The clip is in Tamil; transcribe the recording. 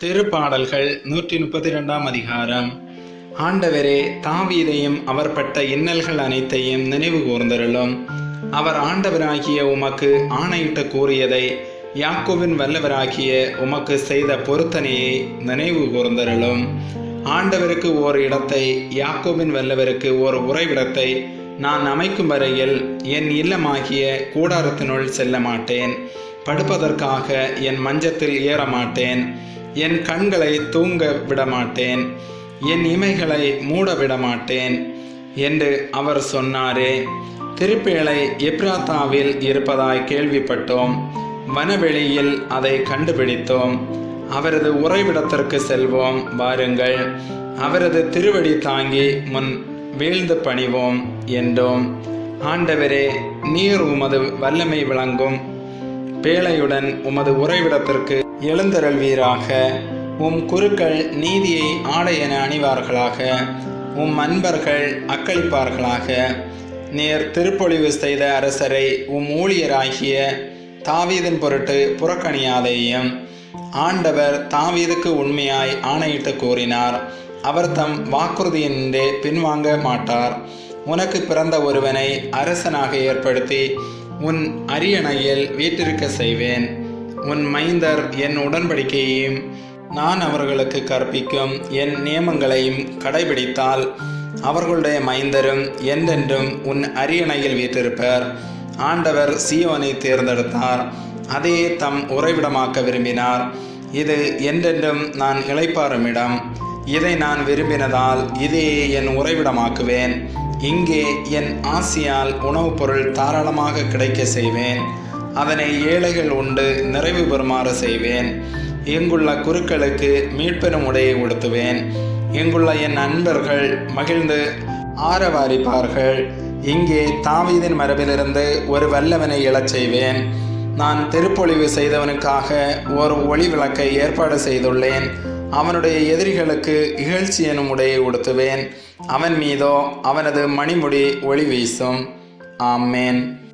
திருப்பாடல்கள் நூற்றி முப்பத்தி ரெண்டாம் அதிகாரம். ஆண்டவரே தாவீதையும் அவர் பட்ட இன்னல்கள் அனைத்தையும் நினைவு கூர்ந்தருளும். அவர் ஆண்டவராகிய உமக்கு ஆணையிட்டு கூறியதை யாக்கோவின் வல்லவராகிய உமக்கு செய்த பொருத்தனையை நினைவு கூர்ந்தருளும். ஆண்டவருக்கு ஓர் இடத்தை யாக்கோவின் வல்லவருக்கு ஓர் உறைவிடத்தை நான் அமைக்கும் வரையில் என் இல்லமாகிய கூடாரத்தினுள் செல்ல மாட்டேன் படுப்பதற்காக என் மஞ்சத்தில் ஏற மாட்டேன் என் கண்களை தூங்க விட மாட்டேன் என் இமைகளை மூட விட மாட்டேன் என்று அவர் சொன்னாரே. திருப்பேழை எப்ராத்தாவில் இருப்பதாய் கேள்விப்பட்டோம். வனவெளியில் அதை கண்டுபிடித்தோம். அவரது உறைவிடத்திற்கு செல்வோம் வாருங்கள். அவரது திருவடி தாங்கி முன் வீழ்ந்து பணிவோம் என்றோம். ஆண்டவரே நீர் உமது வல்லமை விளங்கும். பேழையுடன் உமது உறைவிடத்திற்கு எழுந்தருள்வீராக. உம் குருக்கள் நீதியை ஆடை என அணிவார்களாக. உம் அன்பர்கள் அக்களிப்பார்களாக. நேர் திருப்பொழிவு செய்த அரசரை உம் ஊழியராகிய தாவீதின் பொருட்டு புறக்கணியாதேயும். ஆண்டவர் தாவீதுக்கு உண்மையாய் ஆணையிட்டு கூறினார். அவர் தம் வாக்குறுதியின்றே பின்வாங்க மாட்டார். உனக்கு பிறந்த ஒருவனை அரசனாக ஏற்படுத்தி உன் அரியணையில் வீட்டிருக்க செய்வேன். உன் மைந்தர் என் உடன்படிக்கையையும் நான் அவர்களுக்கு கற்பிக்கும் என் நியமங்களையும் கடைபிடித்தால் அவர்களுடைய மைந்தரும் என்றென்றும் உன் அரியணையில் வீற்றிருப்பர். ஆண்டவர் சியோனை தேர்ந்தெடுத்தார். அதையே தம் உறைவிடமாக்க விரும்பினார். இது என்றென்றும் நான் இழைப்பாரும் இடம் இதை நான் விரும்பினதால் இதையே என் உறைவிடமாக்குவேன். இங்கே என் ஆசியால் உணவுப் பொருள் தாராளமாக கிடைக்க செய்வேன். அதனை ஏழைகள் உண்டு நிறைவு பெறுமாறு செய்வேன். இங்குள்ள குருக்களுக்கு மீட்பெரும் உடையை உடுத்துவேன். இங்குள்ள என் நண்பர்கள் மகிழ்ந்து ஆரவாரிப்பார்கள். இங்கே தாவீதின் மரபிலிருந்து ஒரு வல்லவனை எழச் செய்வேன். நான் திருப்பொழிவு செய்தவனுக்காக ஒரு ஒளி விளக்கை ஏற்பாடு செய்துள்ளேன். அவனுடைய எதிரிகளுக்கு இகழ்ச்சி எனும் உடையை உடுத்துவேன். அவன் மீதோ அவனது மணிமுடி ஒளி வீசும். ஆமேன்.